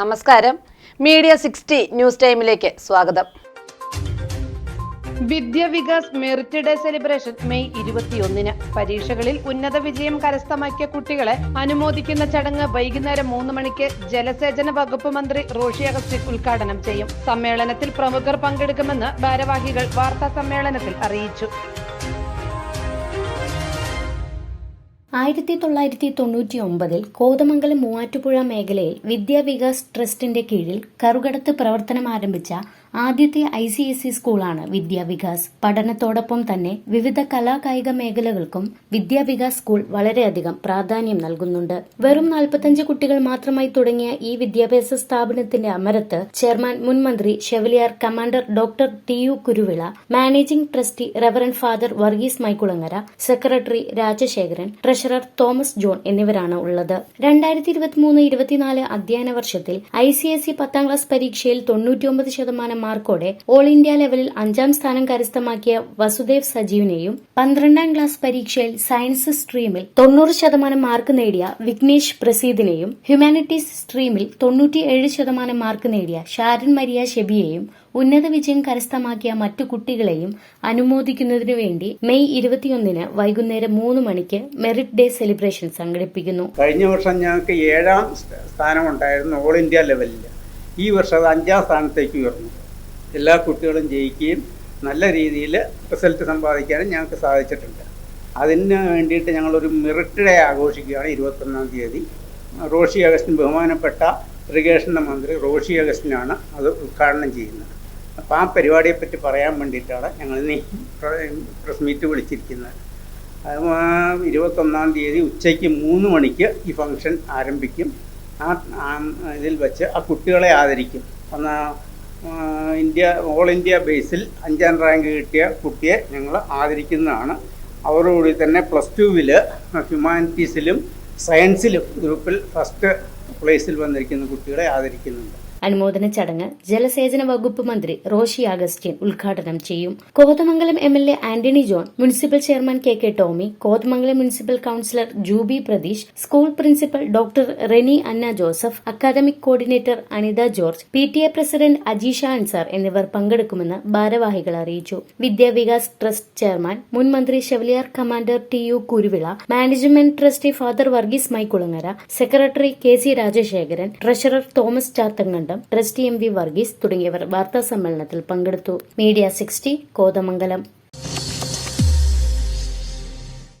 നമസ്കാരം. Media sixty news ടൈമിലേക്ക് സ്വാഗതം. Vidyavikas merit day celebration May ഇരുപത്തിയൊന്നിന്. പരീക്ഷകളിൽ ഉന്നത വിജയം കരസ്ഥമാക്കിയ കുട്ടികളെ അനുമോദിക്കുന്ന ചടങ്ങ് വൈകുന്നേരം മൂന്ന് മണിക്ക് ജലസേചന വകുപ്പ് മന്ത്രി റോഷി അഗസ്റ്റിൻ ഉദ്ഘാടനം ചെയ്യും. സമ്മേളനത്തിൽ പ്രമുഖർ പങ്കെടുക്കുമെന്ന് ഭാരവാഹികൾ വാർത്താ സമ്മേളനത്തിൽ അറിയിച്ചു. ആയിരത്തി തൊള്ളായിരത്തി തൊണ്ണൂറ്റി ഒമ്പതിൽ കോതമംഗലം മൂവാറ്റുപുഴ മേഖലയിൽ വിദ്യാവികാസ് ട്രസ്റ്റിന്റെ കീഴിൽ കറുകടത്ത് പ്രവർത്തനം ആരംഭിച്ച ആദ്യത്തെ ഐ സി എസ് ഇ സ്കൂളാണ് വിദ്യാവികാസ്. പഠനത്തോടൊപ്പം തന്നെ വിവിധ കലാകായിക മേഖലകൾക്കും വിദ്യാവികാസ് സ്കൂൾ വളരെയധികം പ്രാധാന്യം നൽകുന്നുണ്ട്. വെറും നാൽപ്പത്തഞ്ച് കുട്ടികൾ മാത്രമായി തുടങ്ങിയ ഈ വിദ്യാഭ്യാസ സ്ഥാപനത്തിന്റെ അമരത്ത് ചെയർമാൻ മുൻമന്ത്രി chevalier commander doctor T U Kuruvila managing trustee reverend father Varghese Maikulangara secretary Rajasekharan treasurer Thomas John എന്നിവരാണ് ഉള്ളത്. രണ്ടായിരത്തി ഇരുപത്തിമൂന്ന് ഇരുപത്തിനാല് അധ്യയന വർഷത്തിൽ ഐ സി എസ് ഇ പത്താം ക്ലാസ് പരീക്ഷയിൽ തൊണ്ണൂറ്റിയൊമ്പത് ശതമാനം മാർക്കോടെ ഓൾ ഇന്ത്യ ലെവലിൽ അഞ്ചാം സ്ഥാനം കരസ്ഥമാക്കിയ വസുദേവ് സജീവിനെയും പന്ത്രണ്ടാം ക്ലാസ് പരീക്ഷയിൽ സയൻസ് സ്ട്രീമിൽ തൊണ്ണൂറ് ശതമാനം മാർക്ക് നേടിയ വിഘ്നേഷ് പ്രസീദിനെയും ഹ്യൂമാനിറ്റീസ് സ്ട്രീമിൽ തൊണ്ണൂറ്റിയേഴ് ശതമാനം മാർക്ക് നേടിയ ഷാരൻ മരിയ ഷെബിയെയും ഉന്നത വിജയം കരസ്ഥമാക്കിയ മറ്റു കുട്ടികളെയും അനുമോദിക്കുന്നതിനു വേണ്ടി മെയ് ഇരുപത്തിയൊന്നിന് വൈകുന്നേരം മൂന്ന് മണിക്ക് മെറിറ്റ് ഡേ സെലിബ്രേഷൻ സംഘടിപ്പിക്കുന്നു. കഴിഞ്ഞ വർഷം ഞങ്ങൾക്ക് ഏഴാം സ്ഥാനം സ്ഥാനമുണ്ടായിരുന്നു ഓൾ ഇന്ത്യ ലെവലിൽ ഈ വർഷം അത് അഞ്ചാം സ്ഥാനത്തേക്ക് ഉയർന്നു. എല്ലാ കുട്ടികളും ജയിക്കുകയും നല്ല രീതിയിൽ റിസൾട്ട് സമ്പാദിക്കാനും ഞങ്ങൾക്ക് സാധിച്ചിട്ടുണ്ട്. അതിന് വേണ്ടിയിട്ട് ഞങ്ങളൊരു മെറിറ്റ് ഡേ ആഘോഷിക്കുകയാണ് ഇരുപത്തൊന്നാം തീയതി. റോഷി അഗസ്റ്റിൻ ബഹുമാനപ്പെട്ട ഇറിഗേഷന്റെ മന്ത്രി റോഷി അഗസ്റ്റിനാണ് അത് ഉദ്ഘാടനം ചെയ്യുന്നത്. അപ്പോൾ ആ പരിപാടിയെപ്പറ്റി പറയാൻ വേണ്ടിയിട്ടാണ് ഞങ്ങൾ ഇനി പ്രസ് മീറ്റ് വിളിച്ചിരിക്കുന്നത്. അത് ഇരുപത്തൊന്നാം തീയതി ഉച്ചയ്ക്ക് മൂന്ന് മണിക്ക് ഈ ഫംഗ്ഷൻ ആരംഭിക്കും. ആ ഇതിൽ വെച്ച് ആ കുട്ടികളെ ആദരിക്കും. ഒന്ന് ഇന്ത്യ ഓൾ ഇന്ത്യ ബേസിൽ അഞ്ചാം റാങ്ക് കിട്ടിയ കുട്ടിയെ ഞങ്ങൾ ആദരിക്കുന്നതാണ്. അവരോടുകൂടി തന്നെ പ്ലസ് ടുവിൽ ഹ്യൂമാനിറ്റീസിലും സയൻസിലും ഗ്രൂപ്പിൽ ഫസ്റ്റ് പ്ലേസിൽ വന്നിരിക്കുന്ന കുട്ടികളെ ആദരിക്കുന്നുണ്ട്. അനുമോദന ചടങ്ങ് ജലസേചന വകുപ്പ് മന്ത്രി റോഷി അഗസ്റ്റിൻ ഉദ്ഘാടനം ചെയ്യും. Kothamangalam M L A Antony John municipal chairman K K Tomy Kothamangalam municipal councillor Jubi Pratheesh school principal doctor Reni Anna Joseph academic coordinator Anitha George P T A president Ajeesha Ansar എന്നിവർ പങ്കെടുക്കുമെന്ന് ഭാരവാഹികൾ അറിയിച്ചു. Vidyavikas trust chairman മുൻ മന്ത്രി chevalier commander T U Kuruvila management trustee father Varghese Maikulangara secretary K C Rajasekharan treasurer Thomas Chathangandam trustee M V Varghese തുടങ്ങിയവർ വാർത്താ സമ്മേളനത്തിൽ പങ്കെടുത്തു. Media sixty Kothamangalam.